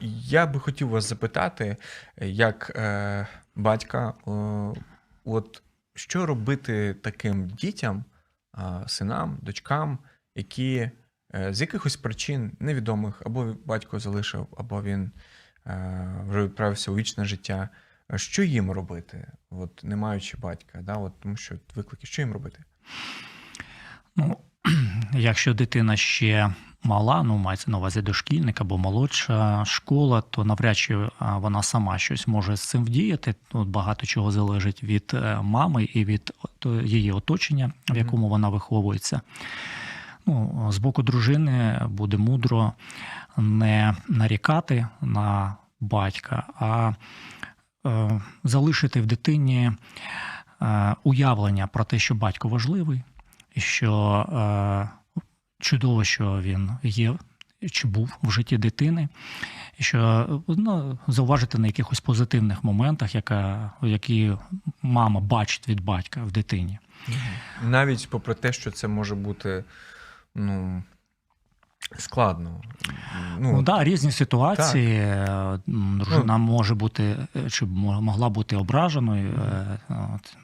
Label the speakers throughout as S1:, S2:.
S1: Я би хотів вас запитати, як е, батька, е, от що робити таким дітям, е, синам, дочкам, які е, з якихось причин невідомих, або батько залишив, або він е, вже відправився у вічне життя. Що їм робити, от, не маючи батька? Да? От, тому що виклики, що їм робити?
S2: Ну, якщо дитина ще мала, ну мається на увазі дошкільник або молодша школа, то навряд чи вона сама щось може з цим вдіяти. Тут багато чого залежить від е, мами і від її оточення, в якому вона виховується. Ну, з боку дружини буде мудро не нарікати на батька, а е, залишити в дитині е, уявлення про те, що батько важливий, і що е, чудово, що він є чи був в житті дитини, що ну, зауважити на якихось позитивних моментах, яка, які мама бачить від батька в дитині.
S1: Навіть попри те, що це може бути ну, складно.
S2: Ну,
S1: Ну,
S2: да, різні ситуації. М, Дружина може бути е, чи могла бути ображеною. е, От.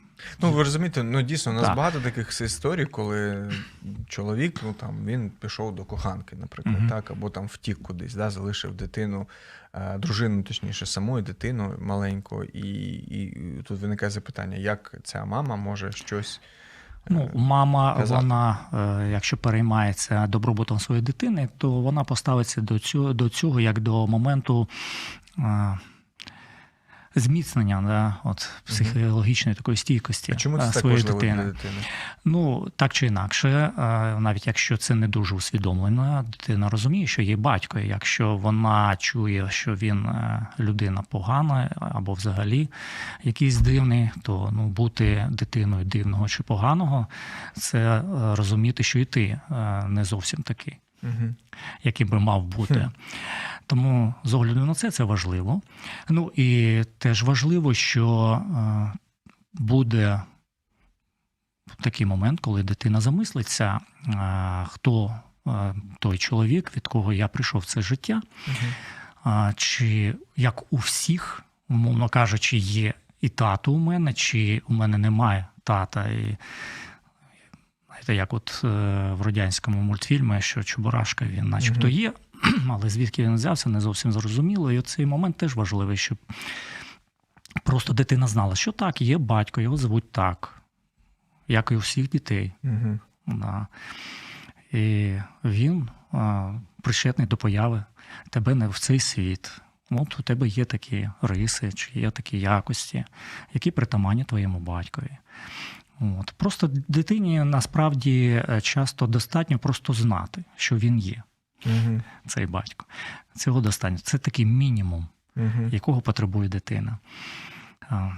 S1: Ну, ви розумієте, ну дійсно, у нас
S2: Так.
S1: багато таких історій, коли чоловік, ну там він пішов до коханки, наприклад,
S2: Мгм.
S1: так, або там втік кудись, да, залишив дитину, е, дружину, точніше, саму і дитину маленьку. І, і тут виникає запитання, як ця мама може щось. е,
S2: Ну, мама,
S1: казати.
S2: вона, е, якщо переймається добробутом своєї дитини, то вона поставиться до цього, до цього як до моменту зміцнення да, от, психологічної такої стійкості
S1: а чому
S2: е,
S1: це
S2: своєї
S1: важливо
S2: дитини.
S1: для дитини?
S2: Ну, так чи інакше, е, навіть якщо це не дуже усвідомлено, дитина розуміє, що є батько. І Якщо вона чує, що він е, людина погана або взагалі якийсь дивний, то ну, бути дитиною дивного чи поганого, це розуміти, що і ти не зовсім такий,
S1: Угу.
S2: яким би мав бути. Тому з огляду на це це важливо. Ну і теж важливо, що е, буде такий момент, коли дитина замислиться, е, хто е, той чоловік, від кого я прийшов в це життя, а, чи як у всіх, умовно кажучи, є і тато у мене, чи у мене немає тата. І, знаєте, як от в радянському мультфільмі, що Чебурашка він начебто є, але звідки він взявся, не зовсім зрозуміло. І цей момент теж важливий, щоб просто дитина знала, що так, є батько, його звуть так, як і у всіх дітей.
S1: Угу.
S2: Да. І він а, причетний до появи тебе не в цей світ. От у тебе є такі риси, чи є такі якості, які притаманні твоєму батькові. От. Просто дитині насправді е, часто достатньо просто знати, що він є,
S1: Угу.
S2: цей батько. Цього достатньо. Це такий мінімум
S1: Угу.
S2: якого потребує дитина. А,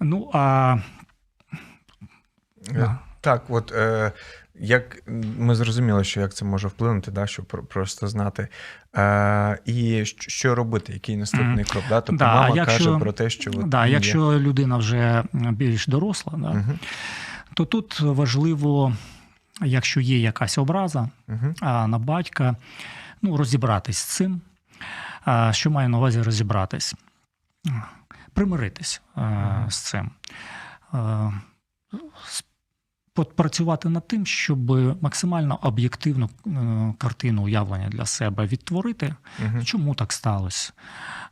S2: Ну, а Да.
S1: Так, от е, як ми зрозуміли, що як це може вплинути, да, щоб просто знати. Е, і що робити, який наступний крок? Да? Тобто
S2: Да,
S1: мама
S2: якщо-
S1: каже про те, що от
S2: да,
S1: він є.
S2: якщо людина вже більш доросла, да,
S1: Мгм,
S2: то тут важливо, якщо є якась образа а, на батька, ну, розібратись з цим. Що маю на увазі розібратись? Примиритись
S1: Мгм.
S2: з цим. Працювати над тим, щоб максимально об'єктивну е, картину уявлення для себе відтворити,
S1: мгм.
S2: Чому так сталося?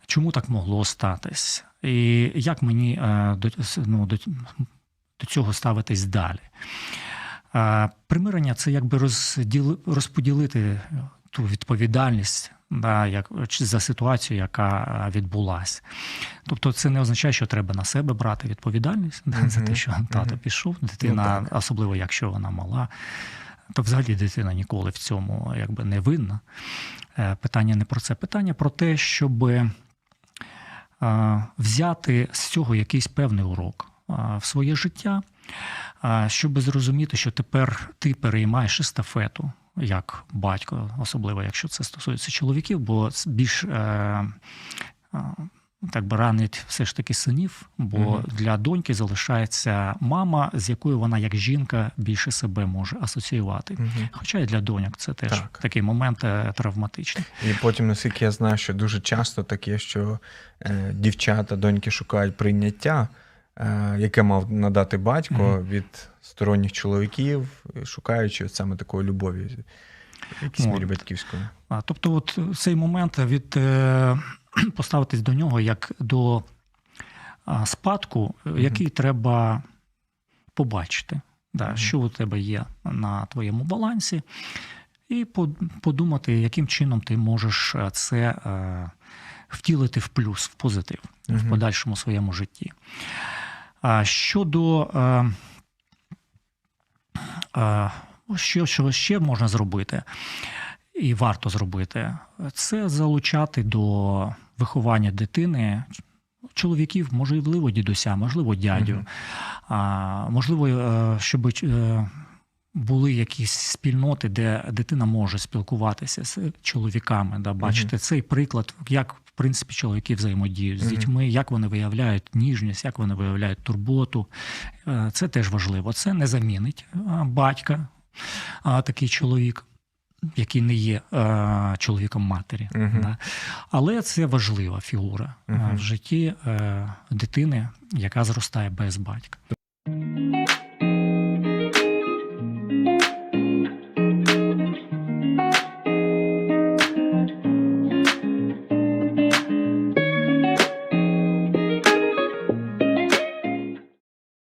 S2: Чому так могло статись? І як мені е, до, ну, до цього ставитись далі? Е, Примирення це якби розділи, розподілити ту відповідальність да, як, за ситуацію, яка е, відбулася. Тобто це не означає, що треба на себе брати відповідальність да, за те, що тато пішов, дитина,
S1: Ну,
S2: особливо якщо вона мала. То взагалі дитина ніколи в цьому якби не винна. Е, Питання не про це. Питання про те, щоб е, взяти з цього якийсь певний урок е, в своє життя, е, щоб зрозуміти, що тепер ти переймаєш естафету як батько, особливо якщо це стосується чоловіків, бо більш е, е, так би ранить все ж таки синів, бо
S1: Мгм.
S2: для доньки залишається мама, з якою вона як жінка більше себе може асоціювати.
S1: Мгм.
S2: Хоча і для доньок це теж
S1: Так.
S2: такий момент е, травматичний.
S1: І потім, наскільки я знаю, що дуже часто таке, що е, дівчата, доньки шукають прийняття, яке мав надати батько
S2: Мгм.
S1: від сторонніх чоловіків, шукаючи от саме такої любові, в якійсь мірі батьківської.
S2: А, Тобто, от цей момент від е, поставитись до нього як до а, спадку, е, який треба побачити, да,
S1: Мгм.
S2: що у тебе є на твоєму балансі, і по- подумати, яким чином ти можеш е, це е, втілити в плюс, в позитив в подальшому своєму житті. А щодо е, е, що, що ще можна зробити, і варто зробити, це залучати до виховання дитини чоловіків, можливо, дідуся, можливо, дядю.
S1: Мгм.
S2: А, можливо, е, щоб були якісь спільноти, де дитина може спілкуватися з чоловіками, да, бачити цей приклад, як в принципі чоловіки взаємодіють з дітьми, як вони виявляють ніжність, як вони виявляють турботу. Е, Це теж важливо. Це не замінить батька, а, такий чоловік. Який не є е, чоловіком матері,
S1: Мгм.
S2: да. але це важлива фігура е,
S1: Мгм.
S2: в житті е, дитини, яка зростає без батька.